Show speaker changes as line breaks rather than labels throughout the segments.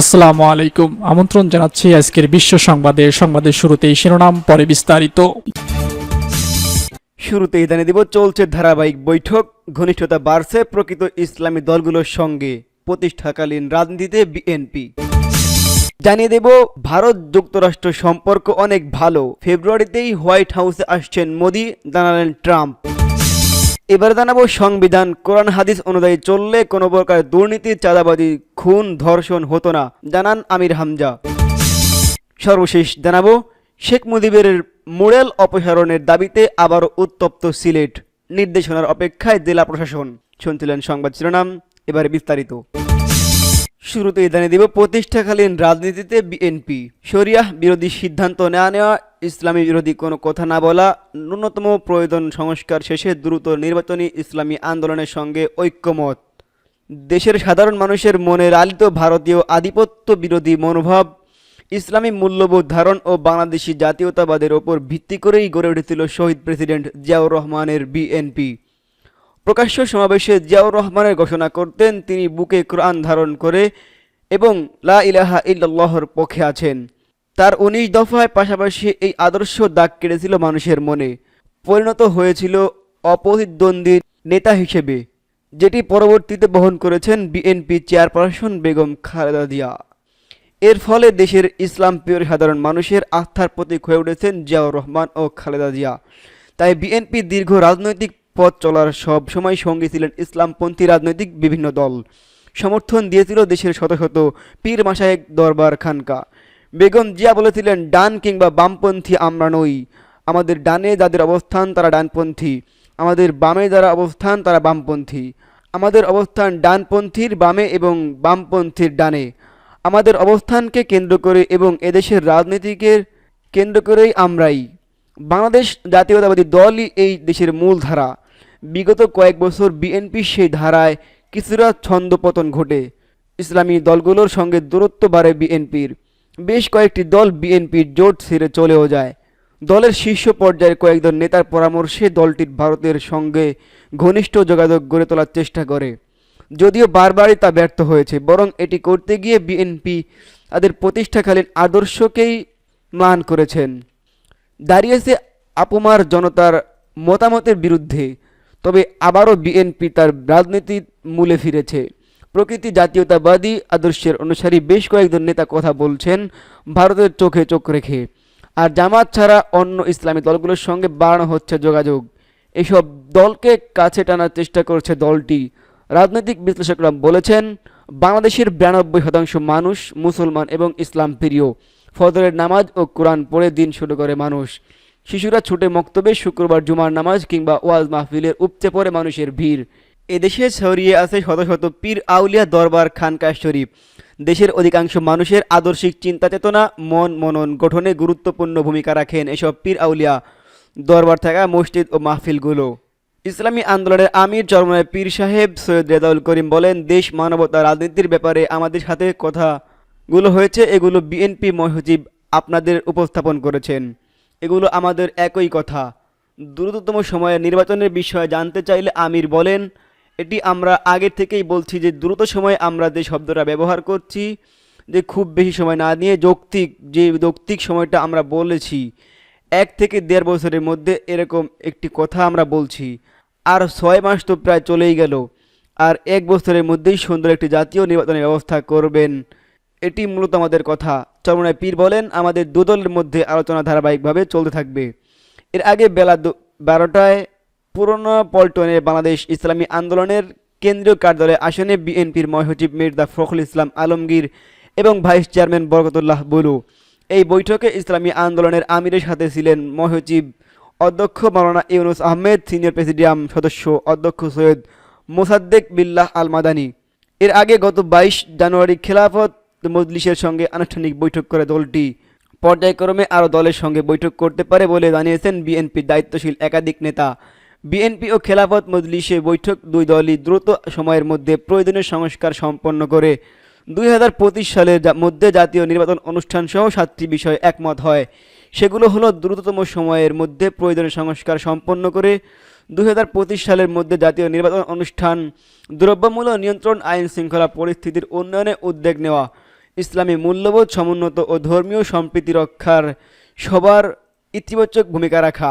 আসসালামু আলাইকুম। আমন্ত্রণ জানাচ্ছি আজকের বিশ্ব সংবাদে। সংবাদের শুরুতেই শিরোনাম, পরে বিস্তারিত।
শুরুতেই জানিয়ে দিব, চলছে ধারাবাহিক বৈঠক। ঘনিষ্ঠতা বাড়ছে প্রকৃত ইসলামী দলগুলোর সঙ্গে প্রতিষ্ঠাকালীন রাজনীতিতে বিএনপি। জানিয়ে দেব, ভারত যুক্তরাষ্ট্র সম্পর্ক অনেক ভালো। ফেব্রুয়ারিতেই হোয়াইট হাউসে আসছেন মোদি, জানালেন ট্রাম্প। এবার জানাব সংবিধান। কোরআন, হাদিস অনুযায়ী চললে কোনো প্রকার দুর্নীতি চাঁদাবাদী খুন, ধর্ষণ হতো না। জানান আমির হামজা। সর্বশেষ জানাব, শেখ মুজিবের মুরেল অপসারণের দাবিতে আবারও উত্তপ্ত সিলেট। নির্দেশনার অপেক্ষায় জেলা প্রশাসন। শুনছিলেন সংবাদ শিরোনাম, এবারে বিস্তারিত। শুরুতেই জানিয়ে দিব, প্রতিষ্ঠাকালীন রাজনীতিতে বিএনপি। শরিয়াহ বিরোধী সিদ্ধান্ত না নেওয়া ইসলামী বিরোধী কোনো কথা না বলা ন্যূনতম প্রয়োজন সংস্কার শেষে দ্রুত নির্বাচনী ইসলামী আন্দোলনের সঙ্গে ঐক্যমত। দেশের সাধারণ মানুষের মনে লালিত ভারতীয় আধিপত্য বিরোধী মনোভাব, ইসলামী মূল্যবোধ ধারণ ও বাংলাদেশি জাতীয়তাবাদের ওপর ভিত্তি করেই গড়ে উঠেছিল শহীদ প্রেসিডেন্ট জিয়াউর রহমানের বিএনপি। প্রকাশ্য সমাবেশে জিয়াউর রহমানের ঘোষণা করতেন, তিনি বুকে কোরআন ধারণ করে এবং লা ইলাহা ইল্লাল্লাহর পক্ষে আছেন। তার উনিশ দফায় পাশাপাশি এই আদর্শ দাগ কেটেছিল মানুষের মনে। পরিণত হয়েছিল অপ্রতিদ্বন্দ্বী নেতা হিসেবে, যেটি পরবর্তীতে বহন করেছেন বিএনপি চেয়ারপারসন বেগম খালেদা জিয়া। এর ফলে দেশের ইসলাম প্রিয় সাধারণ মানুষের আস্থার প্রতীক হয়ে উঠেছেন জিয়াউর রহমান ও খালেদা জিয়া। তাই বিএনপি দীর্ঘ রাজনৈতিক পথ চলার সব সময় সঙ্গী ছিলেন ইসলামপন্থী রাজনৈতিক বিভিন্ন দল। সমর্থন দিয়েছিল দেশের শত শত পীর মাসায়েক দরবার খানকা। বেগম জিয়া বলেছিলেন, ডান কিংবা বামপন্থী আমরা নই। আমাদের ডানে যাদের অবস্থান তারা ডানপন্থী, আমাদের বামে যারা অবস্থান তারা বামপন্থী। আমাদের অবস্থান ডানপন্থীর বামে এবং বামপন্থীর ডানে। আমাদের অবস্থানকে কেন্দ্র করে এবং এদেশের রাজনীতিকে কেন্দ্র করেই আমরাই। বাংলাদেশ জাতীয়তাবাদী দলই এই দেশের মূল ধারা। বিগত কয়েক বছর বিএনপি সেই ধারায় কিছুটা ছন্দপতন ঘটে। ইসলামী দলগুলোর সঙ্গে দূরত্ব বাড়ে বিএনপির। বেশ কয়েকটি দল বিএনপির জোট ছেড়ে চলেও যায়। দলের শীর্ষ পর্যায়ের কয়েকজন নেতার পরামর্শে দলটির ভারতের সঙ্গে ঘনিষ্ঠ যোগাযোগ গড়ে তোলার চেষ্টা করে। যদিও বারবারই তা ব্যর্থ হয়েছে, বরং এটি করতে গিয়ে বিএনপি তাদের প্রতিষ্ঠাকালীন আদর্শকেই ম্লান করেছেন। দাঁড়িয়েছে আপুমার জনতার মতামতের বিরুদ্ধে, তবে আবারও বিএনপি তার রাজনীতির মূলে ফিরেছে। প্রকৃতি জাতীয়তাবাদী আদর্শের অনুসারী বেশ কয়েকজন নেতা কথা বলছেন ভারতের চোখে চোখ রেখে। আর জামাত ছাড়া অন্য ইসলামী দলগুলোর সঙ্গে বাড়ানো হচ্ছে যোগাযোগ। এসব দলকে কাছে টানার চেষ্টা করছে দলটি। রাজনৈতিক বিশ্লেষকরা বলেছেন, বাংলাদেশের বিরানব্বই শতাংশ মানুষ মুসলমান এবং ইসলাম প্রিয়। ফজরের নামাজ ও কোরআন পড়ে দিন শুরু করে মানুষ। শিশুরা ছুটে মক্তবে শুক্রবার জুমার নামাজ কিংবা ওয়াজ মাহফিলের উপচে পড়ে মানুষের ভিড়। এদেশে ছড়িয়ে আছে শত শত পীর আউলিয়া দরবার খানকা শরীফ। দেশের অধিকাংশ মানুষের আদর্শিক চিন্তা চেতনা, মন মনন গঠনে গুরুত্বপূর্ণ ভূমিকা রাখেন এসব পীর আউলিয়া দরবার থাকা মসজিদ ও মাহফিলগুলো। ইসলামী আন্দোলনের আমির চরমনায় পীর সাহেব সৈয়দ রেজাউল করিম বলেন, দেশ মানবতা রাজনীতির ব্যাপারে আমাদের সাথে কথাগুলো হয়েছে, এগুলো বিএনপি মহজিব আপনাদের উপস্থাপন করেছেন। এগুলো আমাদের একই কথা। দ্রুততম সময়ে নির্বাচনের বিষয়ে জানতে চাইলে আমির বলেন এটি আমরা আগের থেকেই বলছি যে দ্রুত সময়ে আমরা যে শব্দটা ব্যবহার করছি, যে খুব বেশি সময় না নিয়ে যৌক্তিক, যে যৌক্তিক সময়টা আমরা বলেছি, এক থেকে দেড় বছরের মধ্যে এরকম একটি কথা আমরা বলছি। আর ছয় মাস তো প্রায় চলেই গেল, আর এক বছরের মধ্যেই সুন্দর একটি জাতীয় নির্বাচনের ব্যবস্থা করবেন। এটি মূলত আমাদের কথা। চরমনায় পীর বলেন, আমাদের দু দলের মধ্যে আলোচনা ধারাবাহিকভাবে চলতে থাকবে। এর আগে বেলা বারোটায় পুরনো পল্টনে বাংলাদেশ ইসলামী আন্দোলনের কেন্দ্রীয় কার্যালয়ে আসনে বিএনপির মহাসচিব মির্জা ফখরুল ইসলাম আলমগীর এবং ভাইস চেয়ারম্যান বরকতুল্লাহ বুলু। এই বৈঠকে ইসলামী আন্দোলনের আমিরের সাথে ছিলেন মহাসচিব অধ্যক্ষ মাওলানা ইউনুস আহমেদ, সিনিয়র প্রেসিডিয়াম সদস্য অধ্যক্ষ সৈয়দ মোসাদ্দেক বিল্লাহ আল মাদানী এর আগে গত বাইশ জানুয়ারি খেলাফত মজলিসের সঙ্গে আনুষ্ঠানিক বৈঠক করে দলটি। পর্যায়ক্রমে আরও দলের সঙ্গে বৈঠক করতে পারে বলে জানিয়েছেন বিএনপির দায়িত্বশীল একাধিক নেতা। বিএনপি ও খেলাফত মজলিসে বৈঠক, দুই দলই দ্রুত সময়ের মধ্যে প্রয়োজনীয় সংস্কার সম্পন্ন করে। দুই হাজার পঁচিশ সালের মধ্যে জাতীয় নির্বাচন অনুষ্ঠান সহ সাতটি বিষয়ে একমত হয়। সেগুলো হলো দ্রুততম সময়ের মধ্যে প্রয়োজনীয় সংস্কার সম্পন্ন করে, দুই হাজার পঁচিশ সালের মধ্যে জাতীয় নির্বাচন অনুষ্ঠান, দ্রব্যমূল্য নিয়ন্ত্রণ, আইন শৃঙ্খলা পরিস্থিতির উন্নয়নে উদ্যোগ নেওয়া, ইসলামী মূল্যবোধ সমুন্নত ও ধর্মীয় সম্প্রীতি রক্ষার সবার ইতিবাচক ভূমিকা রাখা।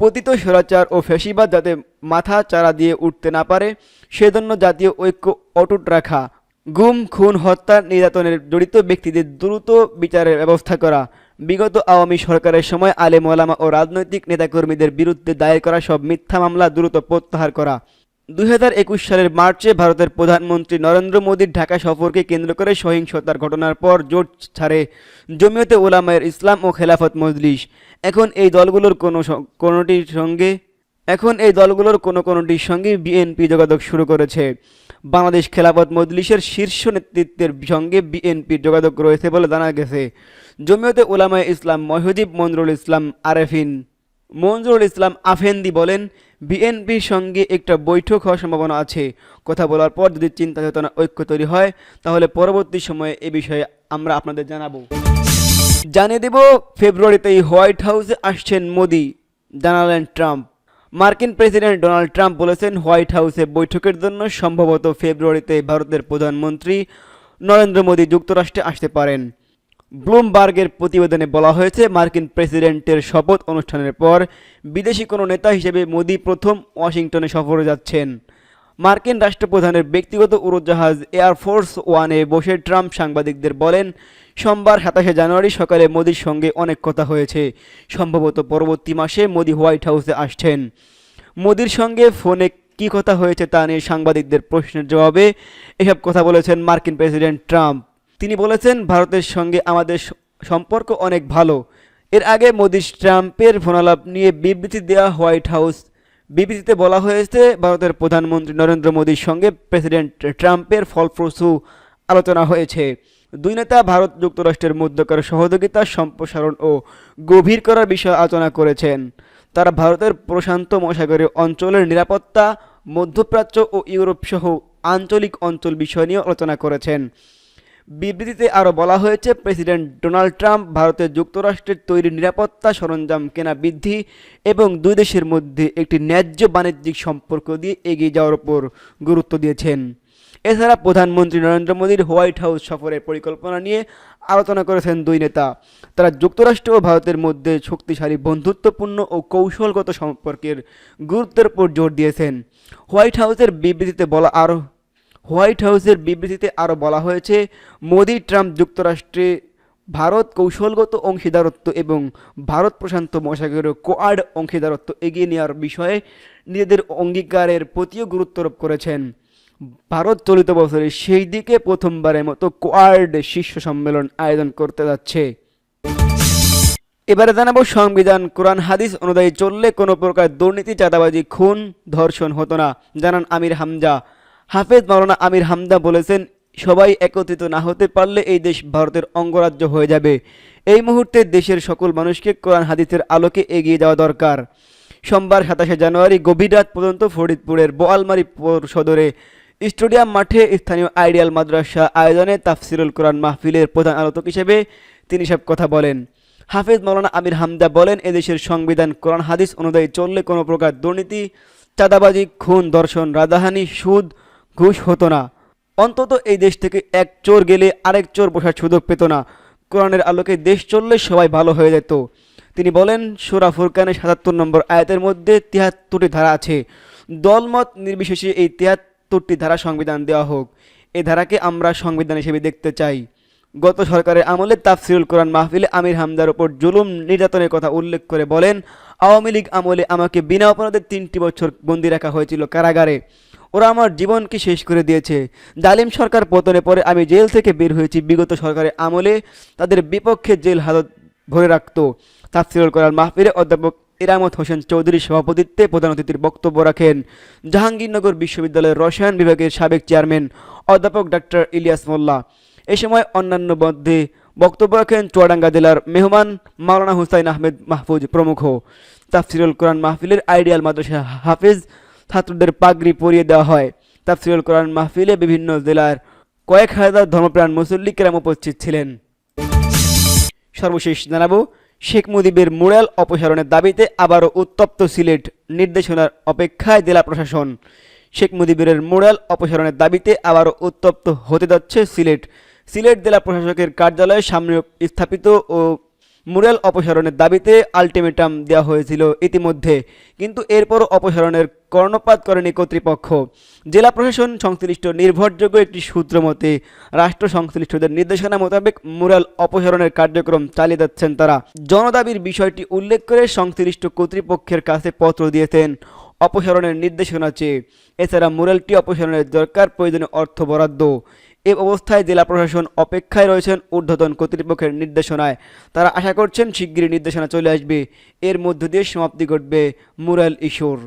পতিত স্বৈরাচার ও ফেসিবাদ যাতে মাথা চারা দিয়ে উঠতে না পারে, সেজন্য জাতীয় ঐক্য অটুট রাখা, গুম, খুন, হত্যা, নির্যাতনের জড়িত ব্যক্তিদের দ্রুত বিচারের ব্যবস্থা করা, বিগত আওয়ামী সরকারের সময় আলে ওলামা ও রাজনৈতিক নেতাকর্মীদের বিরুদ্ধে দায়ের করা সব মিথ্যা মামলা দ্রুত প্রত্যাহার করা দুই হাজার একুশ সালের মার্চে ভারতের প্রধানমন্ত্রী নরেন্দ্র মোদীর ঢাকা সফরকে কেন্দ্র করে সহিংসতার ঘটনার পর জোট ছাড়ে জমিয়তে ওলামায়ের ইসলাম ও খেলাফত মজলিস। এখন এই দলগুলোর কোনো কোনোটির সঙ্গে এখন এই দলগুলোর কোনো কোনোটির সঙ্গে বিএনপি যোগাযোগ শুরু করেছে। বাংলাদেশ খেলাফত মজলিসের শীর্ষ নেতৃত্বের সঙ্গে বিএনপির যোগাযোগ রয়েছে বলে জানা গেছে। জমিয়তে ওলামায়ে ইসলাম মহিউদ্দিন মনরুল ইসলাম আরেফিন। মঞ্জুরুল ইসলাম আফেন্দি বলেন বিএনপির সঙ্গে একটা বৈঠক হওয়ার সম্ভাবনা আছে। কথা বলার পর যদি চিন্তা চেতনা ঐক্য তৈরি হয়, তাহলে পরবর্তী সময়ে এ বিষয়ে আমরা আপনাদের জানাব। জানিয়ে দেব, ফেব্রুয়ারিতেই হোয়াইট হাউসে আসছেন মোদি, জানালেন ট্রাম্প। মার্কিন প্রেসিডেন্ট ডোনাল্ড ট্রাম্প বলেছেন, হোয়াইট হাউসে বৈঠকের জন্য সম্ভবত ফেব্রুয়ারিতে ভারতের প্রধানমন্ত্রী নরেন্দ্র মোদী যুক্তরাষ্ট্রে আসতে পারেন। ব্লুমবার্গের প্রতিবেদনে বলা হয়েছে, মার্কিন প্রেসিডেন্টের শপথ অনুষ্ঠানের পর বিদেশি কোনো নেতা হিসেবে মোদি প্রথম ওয়াশিংটনে সফরে যাচ্ছেন। মার্কিন রাষ্ট্রপ্রধানের ব্যক্তিগত উড়োজাহাজ এয়ারফোর্স ওয়ানে বসে ট্রাম্প সাংবাদিকদের বলেন, সোমবার সাতাশে জানুয়ারি সকালে মোদির সঙ্গে অনেক কথা হয়েছে। সম্ভবত পরবর্তী মাসে মোদি হোয়াইট হাউসে আসছেন। মোদির সঙ্গে ফোনে কী কথা হয়েছে তা নিয়ে সাংবাদিকদের প্রশ্নের জবাবে এসব কথা বলেছেন মার্কিন প্রেসিডেন্ট ট্রাম্প। তিনি বলেছেন, ভারতের সঙ্গে আমাদের সম্পর্ক অনেক ভালো। এর আগে মোদি ট্রাম্পের ফোনালাপ নিয়ে বিবৃতি দেওয়া হোয়াইট হাউস, বিবৃতিতে বলা হয়েছে, ভারতের প্রধানমন্ত্রী নরেন্দ্র মোদীর সঙ্গে প্রেসিডেন্ট ট্রাম্পের ফলপ্রসূ আলোচনা হয়েছে। দুই নেতা ভারত যুক্তরাষ্ট্রের মধ্যকার সহযোগিতা, সম্প্রসারণ ও গভীর করার বিষয়ে আলোচনা করেছেন। তারা ভারতের প্রশান্ত মহাসাগরীয় অঞ্চলের নিরাপত্তা, মধ্যপ্রাচ্য ও ইউরোপ সহ আঞ্চলিক অঞ্চল বিষয় নিয়ে আলোচনা করেছেন। বিবৃতিতে আরও বলা হয়েছে, প্রেসিডেন্ট ডোনাল্ড ট্রাম্প ভারতের যুক্তরাষ্ট্রের তৈরি নিরাপত্তা সরঞ্জাম কেনা বৃদ্ধি এবং দুই দেশের মধ্যে একটি ন্যায্য বাণিজ্যিক সম্পর্ক দিয়ে এগিয়ে যাওয়ার উপর গুরুত্ব দিয়েছেন। এছাড়া প্রধানমন্ত্রী নরেন্দ্র মোদীর হোয়াইট হাউস সফরের পরিকল্পনা নিয়ে আলোচনা করেছেন দুই নেতা। তারা যুক্তরাষ্ট্র ও ভারতের মধ্যে শক্তিশালী বন্ধুত্বপূর্ণ ও কৌশলগত সম্পর্কের গুরুত্বের উপর জোর দিয়েছেন। হোয়াইট হাউসের বিবৃতিতে বলা আরও হোয়াইট হাউসের বিবৃতিতে আরও বলা হয়েছে, মোদি, ট্রাম্প যুক্তরাষ্ট্রে ভারত কৌশলগত অংশীদারত্ব এবং ভারত প্রশান্ত মহাসাগরীয় কোয়াড অংশীদারত্ব এগিয়ে নেওয়ার বিষয়ে নিজেদের অঙ্গীকারের প্রতিও গুরুত্বারোপ করেছেন। ভারত চলিত বছরে সেই দিকে প্রথমবারের মতো কোয়াড শীর্ষ সম্মেলন আয়োজন করতে যাচ্ছে। এবারে জানাব সংবিধান, কোরআন, হাদিস অনুযায়ী চললে কোনো প্রকার দুর্নীতি, চাঁদাবাজি, খুন, ধর্ষণ হতো না, জানান আমির হামজা। হাফেজ মাওলানা আমির হামদা বলেছেন, সবাই একত্রিত না হতে পারলে এই দেশ ভারতের অঙ্গরাজ্য হয়ে যাবে। এই মুহূর্তে দেশের সকল মানুষকে কোরআন হাদিসের আলোকে এগিয়ে যাওয়া দরকার। সোমবার সাতাশে জানুয়ারি গভীর রাত পর্যন্ত ফরিদপুরের বোয়ালমারি সদরে স্টেডিয়াম মাঠে স্থানীয় আইডিয়াল মাদ্রাসা আয়োজনে তাফসিরুল কোরআন মাহফিলের প্রধান আলোচক হিসেবে তিনি সব কথা বলেন। হাফেজ মৌলানা আমির হামদা বলেন, এদেশের সংবিধান কোরআন হাদিস অনুযায়ী চললে কোনো প্রকার দুর্নীতি, চাঁদাবাজি, খুন দর্শন রাজাহানি সুদ ঘুষ হতো না। অন্তত এই দেশ থেকে এক চোর গেলে আরেক চোর বসার সুযোগ পেত না। কোরআনের আলোকে দেশ চললে সবাই ভালো হয়ে যেত। তিনি বলেন, সুরা ফুরকানের সাতাত্তর নম্বর আয়াতের মধ্যে তিয়াত্তরটি ধারা আছে। দলমত নির্বিশেষে এই তিয়াত্তরটি ধারা সংবিধান দেওয়া হোক। এই ধারাকে আমরা সংবিধান হিসেবে দেখতে চাই। গত সরকারের আমলে তাফসিরুল কোরআন মাহফিলে আমির হামদার ওপর জুলুম নির্যাতনের কথা উল্লেখ করে বলেন, আওয়ামী লীগ আমলে আমাকে বিনা অপরাধে তিনটি বছর বন্দি রাখা হয়েছিল কারাগারে। ওরা আমার জীবনকে শেষ করে দিয়েছে। জালিম সরকার পতনে পরে আমি জেল থেকে বের হয়েছি। বিগত সরকারের আমলে তাদের বিপক্ষে জেল হাজত ভরে রাখত। তাফসিরুল কোরআন মাহফিলে অধ্যাপক ইরামত হোসেন চৌধুরীর সভাপতিত্বে প্রধান অতিথির বক্তব্য রাখেন। জাহাঙ্গীরনগর বিশ্ববিদ্যালয়ের রসায়ন বিভাগের সাবেক চেয়ারম্যান অধ্যাপক ডাক্তার ইলিয়াস মোল্লা। এ সময় অন্যান্য মধ্যে বক্তব্য রাখেন চুয়াডাঙ্গা জেলার মেহমান মাওলানা হুসাইন আহমেদ মাহফুজ প্রমুখ। তাফসিরুল কোরআন মাহফিলের আইডিয়াল মাদ্রাসা হাফিজ ছাত্রদের পাগড়ি পরিয়ে দেওয়া হয়। তাফসিরুল কোরআন মাহফিলে বিভিন্ন জেলার কয়েক হাজার ধর্মপ্রাণ মুসল্লি কেরাম উপস্থিত ছিলেন। সর্বশেষ জানাব, শেখ মুজিবের মুরাল অপসারণের দাবিতে আবারও উত্তপ্ত সিলেট নির্দেশনার অপেক্ষায় জেলা প্রশাসন। শেখ মুজিবের মুরাল অপসারণের দাবিতে আবারও উত্তপ্ত হতে যাচ্ছে সিলেট। সিলেট জেলা প্রশাসকের কার্যালয়ের সামনে স্থাপিত ও মুরাল অপসারণের দাবিতে আলটিমেটাম দেওয়া হয়েছিল ইতিমধ্যে। কিন্তু এরপরও অপসারণের কর্ণপাত করেনি কর্তৃপক্ষ। জেলা প্রশাসন সংশ্লিষ্ট নির্ভরযোগ্য একটি সূত্র মতে, রাষ্ট্র সংশ্লিষ্টদের নির্দেশনা মোতাবেক মুরাল অপসারণের কার্যক্রম চালিয়ে যাচ্ছেন তারা। জনদাবির বিষয়টি উল্লেখ করে সংশ্লিষ্ট কর্তৃপক্ষের কাছে পত্র দিয়েছেন অপসারণের নির্দেশনা চেয়ে। এছাড়া মুরালটি অপসারণের দরকার প্রয়োজনীয় অর্থ বরাদ্দ। এ অবস্থায় জেলা প্রশাসন অপেক্ষায় রয়েছেন ঊর্ধ্বতন কর্তৃপক্ষের নির্দেশনায়। তারা আশা করছেন শিগগিরই নির্দেশনা চলে আসবে। এর মধ্য দিয়ে সমাপ্তি ঘটবে মুরাল ইস্যুর